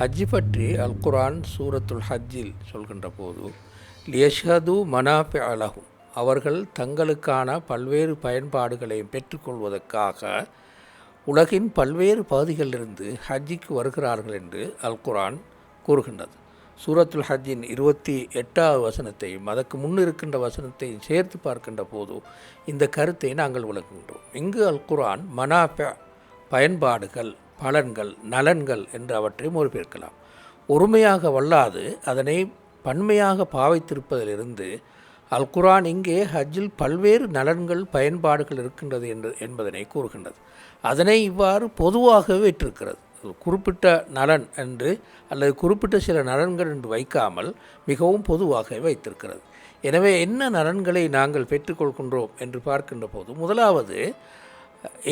ஹஜ்ஜி பற்றி அல் குரான் சூரத்துல் ஹஜ்ஜில் சொல்கின்ற போது லியஷது மனாபி அலகும் அவர்கள் தங்களுக்கான பல்வேறு பயன்பாடுகளை பெற்றுக்கொள்வதற்காக உலகின் பல்வேறு பகுதிகளிலிருந்து ஹஜ்ஜிக்கு வருகிறார்கள் என்று அல் குரான் கூறுகின்றது. சூரத்துல் ஹஜ்ஜின் இருபத்தி எட்டாவது வசனத்தையும் அதற்கு முன் இருக்கின்ற வசனத்தையும் சேர்த்து பார்க்கின்ற போது இந்த கருத்தை நாங்கள் விளக்குகின்றோம். இங்கு அல் குரான் மனாப பயன்பாடுகள் பலன்கள் நலன்கள் என்று அவற்றை மொழிபெயர்க்கலாம். ஒருமையாக வல்லாது அதனை பன்மையாக பாவைத்திருப்பதிலிருந்து அல் குரான் இங்கே ஹஜ்ஜில் பல்வேறு நலன்கள் பயன்பாடுகள் இருக்கின்றது என்று என்பதனை கூறுகின்றது. அதனை இவ்வாறு பொதுவாகவே வைத்திருக்கிறது. குறிப்பிட்ட நலன் என்று அல்லது குறிப்பிட்ட சில நலன்கள் என்று வைக்காமல் மிகவும் பொதுவாக வைத்திருக்கிறது. எனவே என்ன நலன்களை நாங்கள் பெற்றுக்கொள்கின்றோம் என்று பார்க்கின்ற போது முதலாவது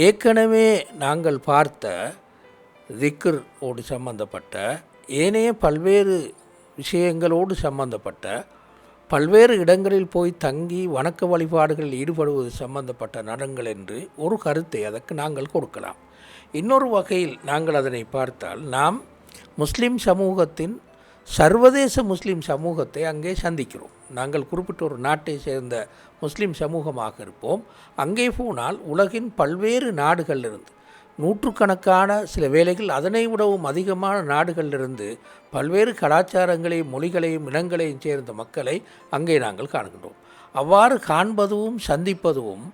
ஏற்கனவே நாங்கள் பார்த்த திக்கர் ஓடு சம்பந்தப்பட்ட ஏனைய பல்வேறு விஷயங்களோடு சம்பந்தப்பட்ட பல்வேறு இடங்களில் போய் தங்கி வணக்க வழிபாடுகளில் ஈடுபடுவது சம்பந்தப்பட்ட நடங்கள் என்று ஒரு கருத்தை அதற்கு நாங்கள் கொடுக்கலாம். இன்னொரு வகையில் நாங்கள் அதனை பார்த்தால் நாம் முஸ்லீம் சமூகத்தின் சர்வதேச முஸ்லீம் சமூகத்தை அங்கே சந்திக்கிறோம். நாங்கள் குறிப்பிட்ட ஒரு நாட்டை சேர்ந்த முஸ்லீம் சமூகமாக இருப்போம். அங்கே போனால் உலகின் பல்வேறு நாடுகளிலிருந்து நூற்றுக்கணக்கான சில வேளைகள் அதனை விடவும் அதிகமான நாடுகளிலிருந்து பல்வேறு கலாச்சாரங்களையும் மொழிகளையும் இனங்களையும் சேர்ந்த மக்களை அங்கே நாங்கள் காண்கின்றோம். அவ்வாறு காண்பதும் சந்திப்பதும்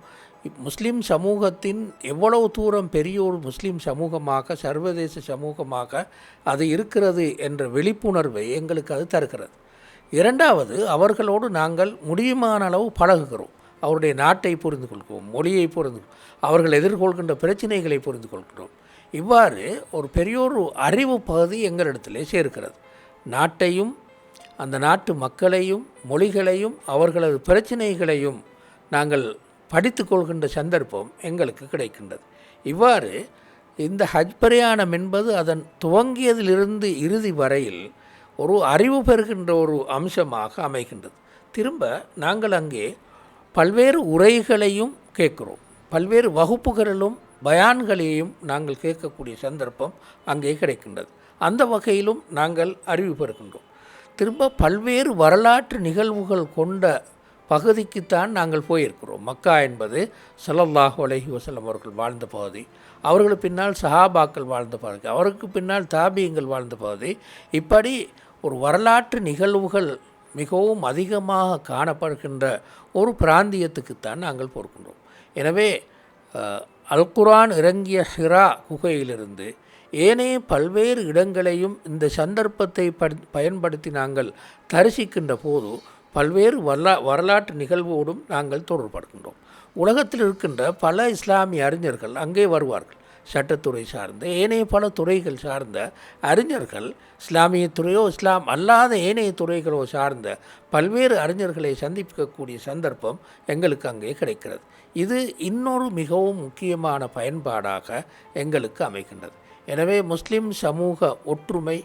முஸ்லீம் சமூகத்தின் எவ்வளவு தூரம் பெரிய ஒரு முஸ்லீம் சமூகமாக சர்வதேச சமூகமாக அது இருக்கிறது என்ற விழிப்புணர்வை எங்களுக்கு அது தருகிறது. இரண்டாவது அவர்களோடு நாங்கள் முடியுமான அளவு பழகுகிறோம். அவருடைய நாட்டை புரிந்து கொள்கிறோம் மொழியை புரிந்து அவர்கள் எதிர்கொள்கின்ற பிரச்சனைகளை புரிந்து கொள்கிறோம். இவ்வாறு ஒரு பெரியோரு அறிவு பகுதி எங்களிடத்திலே சேர்க்கிறது நாட்டையும் அந்த நாட்டு மக்களையும் மொழிகளையும் அவர்களது பிரச்சனைகளையும் நாங்கள் படித்து கொள்கின்ற சந்தர்ப்பம் எங்களுக்கு கிடைக்கின்றது. இவ்வாறு இந்த ஹஜ் பிரயாணம் என்பது அதன் துவங்கியதிலிருந்து இறுதி வரையில் ஒரு அறிவு பெறுகின்ற ஒரு அம்சமாக அமைகின்றது. திரும்ப நாங்கள் அங்கே பல்வேறு உரைகளையும் கேட்குறோம். பல்வேறு வகுப்புகளிலும் பயான்களையும் நாங்கள் கேட்கக்கூடிய சந்தர்ப்பம் அங்கே கிடைக்கின்றது. அந்த வகையிலும் நாங்கள் அறிவு பெறுகின்றோம். திரும்ப பல்வேறு வரலாற்று நிகழ்வுகள் கொண்ட பகுதிக்குத்தான் நாங்கள் போயிருக்கிறோம். மக்கா என்பது சல்லல்லாஹு அலஹி வசலம் அவர்கள் வாழ்ந்த பகுதி. அவர்களுக்கு பின்னால் சஹாபாக்கள் வாழ்ந்த பகுதி. அவருக்கு பின்னால் தாபியங்கள் வாழ்ந்த பகுதி. இப்படி ஒரு வரலாற்று நிகழ்வுகள் மிகவும் அதிகமாக காணப்படுகின்ற ஒரு பிராந்தியத்துக்குத்தான் நாங்கள் பொறுக்கின்றோம் எனவே அல்குரான் இறங்கிய ஹிரா குகையிலிருந்து ஏனைய பல்வேறு இடங்களையும் இந்த சந்தர்ப்பத்தை பயன்படுத்தி நாங்கள் தரிசிக்கின்ற போது பல்வேறு வரலா வரலாற்று நிகழ்வோடும் நாங்கள் தொடர்படுகின்றோம் உலகத்தில் இருக்கின்ற பல இஸ்லாமிய அறிஞர்கள் அங்கே வருவார்கள். சட்டத்துறை சார்ந்த ஏனைய பல துறைகள் சார்ந்த அறிஞர்கள் இஸ்லாமிய துறையோ இஸ்லாம் அல்லாத ஏனைய துறைகளோ சார்ந்த பல்வேறு அறிஞர்களை சந்திக்கக்கூடிய சந்தர்ப்பம் எங்களுக்கு அங்கே கிடைக்கிறது. இது இன்னொரு மிகவும் முக்கியமான பயன்பாடாக எங்களுக்கு அமைகின்றது. எனவே முஸ்லீம் சமூக ஒற்றுமை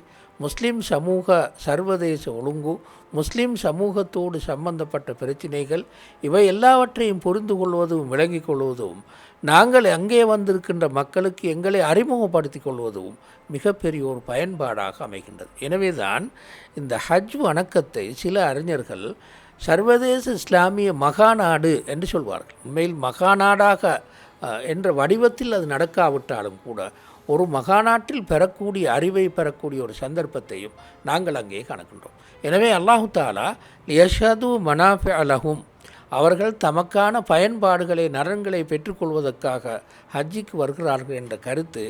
முஸ்லீம் சமூக சர்வதேச ஒழுங்கு முஸ்லீம் சமூகத்தோடு சம்பந்தப்பட்ட பிரச்சினைகள் இவை எல்லாவற்றையும் புரிந்து கொள்வதும் விளங்கிக் கொள்வதும் நாங்கள் அங்கே வந்திருக்கின்ற மக்களுக்கு எங்களை அறிமுகப்படுத்தி கொள்வதும் மிகப்பெரிய ஒரு பயன்பாடாக அமைகின்றது. எனவே தான் இந்த ஹஜ் வணக்கத்தை சில அறிஞர்கள் சர்வதேச இஸ்லாமிய மகாநாடு என்று சொல்வார்கள். உண்மையில் மகாநாடாக என்ற வடிவத்தில் அது நடக்காவிட்டாலும் கூட ஒரு மகாநாட்டில் பெறக்கூடிய அறிவை பெறக்கூடிய ஒரு சந்தர்ப்பத்தையும் நாங்கள் அங்கே கணக்கின்றோம் எனவே அல்லாஹு தாலா யஷது மனாஃபி அலகும் அவர்கள் தமக்கான பயன்பாடுகளை நலன்களை பெற்றுக்கொள்வதற்காக ஹஜ்ஜிக்கு வருகிறார்கள் என்ற கருத்து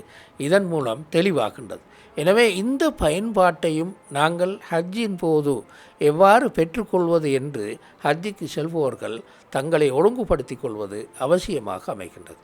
இதன் மூலம் தெளிவாகின்றது. எனவே இந்த பயன்பாட்டையும் நாங்கள் ஹஜ்ஜின் போது எவ்வாறு பெற்றுக்கொள்வது என்று ஹஜ்ஜிக்கு செல்பவர்கள் தங்களை ஒழுங்குபடுத்திக் கொள்வது அவசியமாக அமைகின்றது.